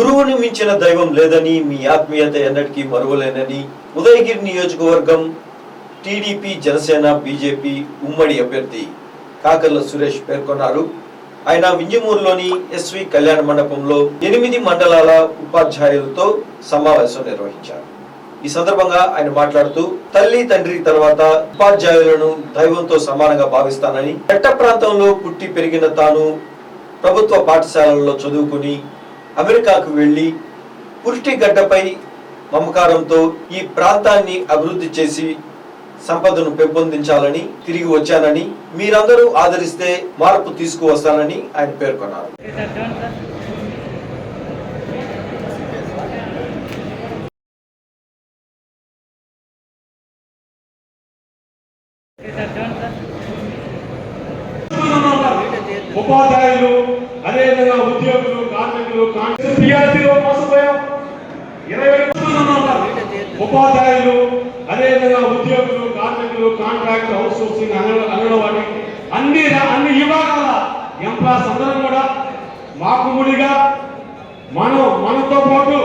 గురువుని మించిన దైవం లేదని మీ ఆత్మీయత ఎన్నటికీ మరువలేనని ఉదయగిరి నియోజకవర్గం టీడీపీ జనసేన బీజేపీ ఉమ్మడి అభ్యర్థి కాకర్ల సురేష్ పేర్కొన్నారు. ఆయన వింజమూరులోని ఎస్వి కళ్యాణ మండపంలో ఎనిమిది మండలాల ఉపాధ్యాయులతో సమావేశం నిర్వహించారు. ఈ సందర్భంగా ఆయన మాట్లాడుతూ తల్లి తండ్రి తర్వాత ఉపాధ్యాయులను దైవంతో సమానంగా భావిస్తానని చట్ట ప్రాంతంలో పుట్టి పెరిగిన తాను ప్రభుత్వ పాఠశాలల్లో చదువుకుని అమెరికాకు వెళ్ళి పుష్టి గడ్డపై మమకారంతో ఈ ప్రాంతాన్ని అభివృద్ధి చేసి సంపదను పెంపొందించాలని తిరిగి వచ్చానని మీరందరూ ఆదరిస్తే మార్పు తీసుకువస్తానని ఆయన పేర్కొన్నారు. ఉపాధ్యాయులు అదేవిధంగా కార్మికులు పిఆర్సీలో మోసపోయాం ఇరవై ఉపాధ్యాయులు అదేవిధంగా ఉద్యోగులు కార్మికులు కాంట్రాక్ట్ హౌస్ సోర్సింగ్ అంగన్వాడీ అన్ని అన్ని విభాగాల ఎంప్లాయస్ అందరం కూడా మాకు ముడిగా మనం మనతో పాటు